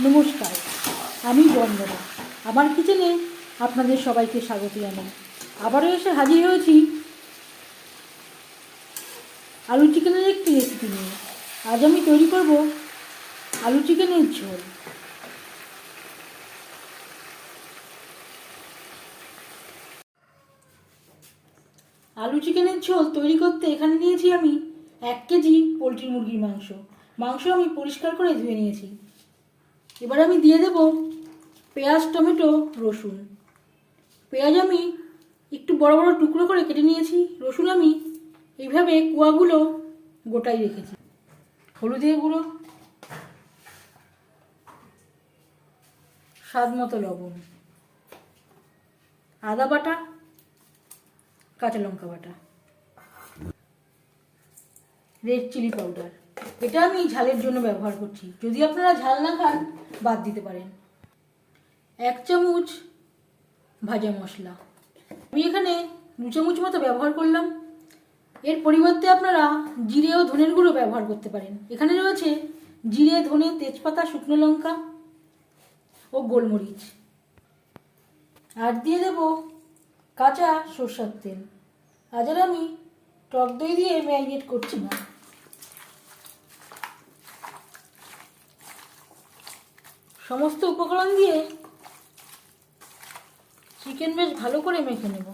নমস্কার, আমি বন্দনা। আমার কিচেনে আপনাদের সবাইকে স্বাগত জানাই। আবারও এসে হাজির হয়েছি আলু চিকেনের একটি রেসিপি নিয়ে। আজ আমি তৈরি করব আলু চিকেনের ঝোল। আলু চিকেনের ঝোল তৈরি করতে এখানে নিয়েছি আমি এক কেজি পোলট্রি মুরগির মাংস। মাংস আমি পরিষ্কার করে ধুয়ে নিয়েছি। এবার আমি দিয়ে দেব পেঁয়াজ, টমেটো, রসুন। পেঁয়াজ আমি একটু বড় বড় টুকরো করে কেটে নিয়েছি। রসুন আমি এইভাবে কুয়াগুলো গোটাই রেখেছি। হলুদের গুঁড়ো, স্বাদ মতো লবণ, আদা বাটা, কাঁচা লঙ্কা বাটা, রেড চিলি পাউডার। এটা আমি ঝালের জন্য ব্যবহার করছি। যদি আপনারা ঝাল না খান, বাদ দিতে পারেন। এক চামচ ভাজা মশলা। আমি এখানে দু চামচ মতো ব্যবহার করলাম। এর পরিবর্তে আপনারা জিরে ও ধনের গুঁড়ো ব্যবহার করতে পারেন। এখানে রয়েছে জিরে, ধনে, তেজপাতা, শুকনো লঙ্কা ও গোলমরিচ। আর দিয়ে দেব কাঁচা সরষের তেল। আজ আমি টক দই দিয়ে ম্যারিনেট করছি না। সমস্ত উপকরণ দিয়ে চিকেন বেশ ভালো করে মেখে নেব।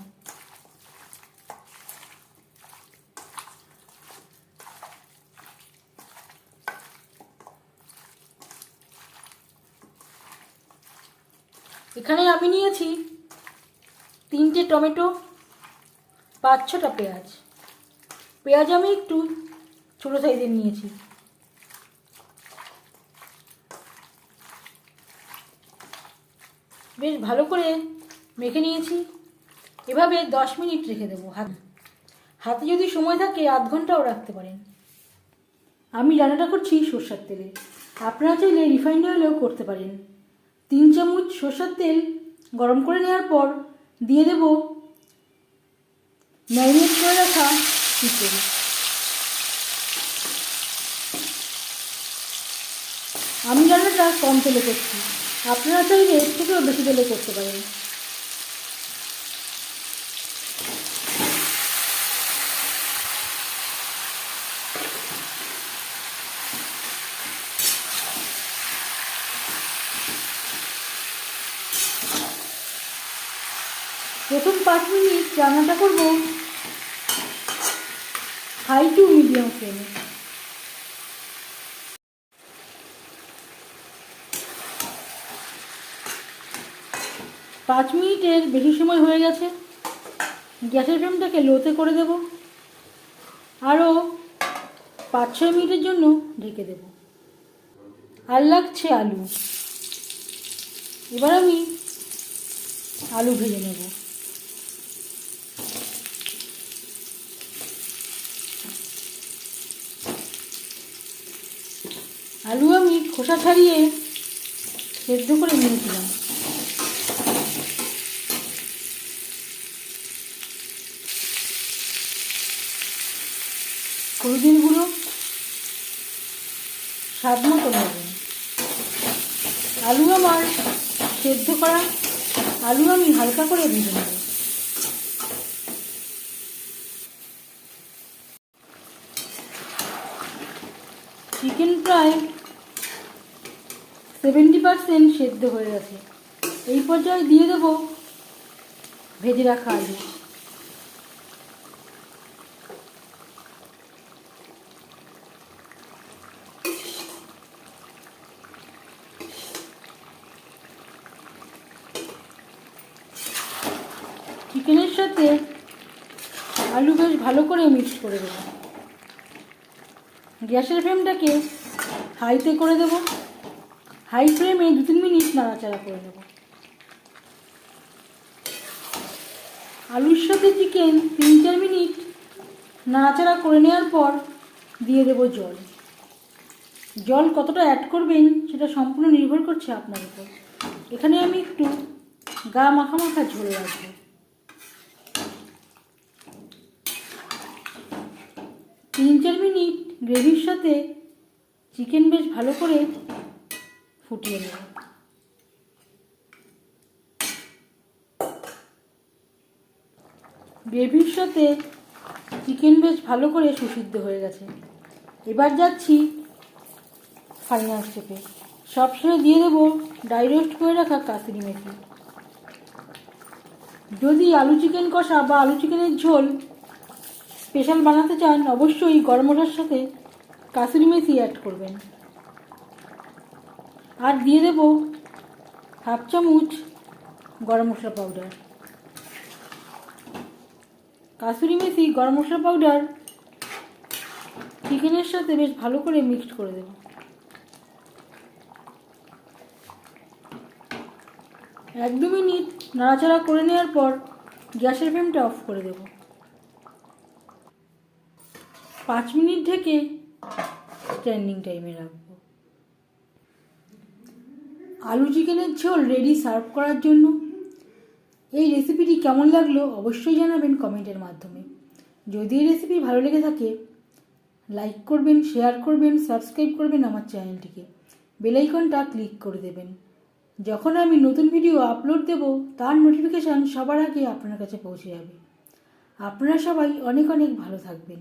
এখানে আমি নিয়েছি তিনটে টমেটো, পাঁচ ছটা পেঁয়াজ। পেঁয়াজ আমি একটু ছোটো সাইজের নিয়েছি। বেশ ভালো করে মেখে নিয়েছি। এভাবে দশ মিনিট রেখে দেবো হাত। হাতে যদি সময় থাকে, আধ ঘন্টাও রাখতে পারেন। আমি রান্নাটা করছি সর্ষের তেলে। আপনারা চাইলে রিফাইন্ড অয়েলেও করতে পারেন। তিন চামচ সর্ষের তেল গরম করে নেওয়ার পর দিয়ে দেব ম্যারিনেট করে রাখা চিকেন। আমি রান্নাটা কম তেলে করছি। আপনারা চাইলে এর থেকেও বেশি তেলে করতে পারেন। প্রথম পাঁচ মিনিট রান্নাটা করব। হাই টু মিডিয়াম ফ্লেমে। পাঁচ মিনিটের বেশি সময় হয়ে গেছে। গ্যাসের ফ্লেমটাকে লোতে করে দেব। আরও পাঁচ ছয় মিনিটের জন্য ঢেকে দেব। আর লাগছে আলু। এবার আমি আলু ভেজে নেব। আলু আমি খোসা ছাড়িয়ে সেদ্ধ করে নিয়েছিলাম। হলুদের গুঁড়ো, স্বাদ মতো লবণ আলু আমার সেদ্ধ করা, আলু আমি হালকা করে ভেজে নেব। চিকেন প্রায় সেভেন্টি পারসেন্ট সেদ্ধ হয়ে গেছে। এই পর্যায়ে দিয়ে দেব ভেজে রাখা আলু। চিকেনের সাথে আলু বেশ ভালো করে মিক্স করে দেবো। গ্যাসের ফ্লেমটাকে হাইতে করে দেব। হাই ফ্লেমে দু তিন মিনিট নাড়াচাড়া করে দেবো। আলুর সাথে চিকেন তিন চার মিনিট নাড়াচাড়া করে নেওয়ার পর দিয়ে দেবো জল। জল কতটা অ্যাড করবেন সেটা সম্পূর্ণ নির্ভর করছে আপনার উপর। এখানে আমি একটু গা মাখা মাখা ঝোল রাখব। তিন চার মিনিট গ্রেভির সাথে চিকেন বেশ ভালো করে ফুটিয়ে নেব। গ্রেভির সাথে চিকেন বেশ ভালো করে সুসিদ্ধ হয়ে গেছে। এবার যাচ্ছি ফাইনাল স্টেপে। সবশেষে দিয়ে দেবো ড্রাই রোস্ট করে রাখা কাসুরি মেথি। যদি আলু চিকেন কষা বা আলু চিকেনের ঝোল স্পেশাল বানাতে চান, অবশ্যই গরম মশলার সাথে কাসুরি মেথি অ্যাড করবেন। আর দিয়ে দেবো হাফ চামচ গরম মশলা পাউডার কাসুরি মেথি গরম মশলা পাউডার চিকেনের সাথে বেশ ভালো করে মিক্সড করে দেবো। এক দু মিনিট নাড়াচাড়া করে নেওয়ার পর গ্যাসের ফ্লেমটা অফ করে দেব। পাঁচ মিনিট ঢেকে স্ট্যান্ডিং টাইমে রাখব। আলু চিকেনের ঝোল রেডি সার্ভ করার জন্য। এই রেসিপিটি কেমন লাগল অবশ্যই জানাবেন কমেন্টের মাধ্যমে। যদি এই রেসিপি ভালো লেগে থাকে লাইক করবেন শেয়ার করবেন সাবস্ক্রাইব করবেন আমার চ্যানেলটিকে বেলাইকনটা ক্লিক করে দেবেন। যখন আমি নতুন ভিডিও আপলোড দেব, তার নোটিফিকেশান সবার আগে আপনার কাছে পৌঁছে যাবে। আপনারা সবাই অনেক অনেক ভালো থাকবেন।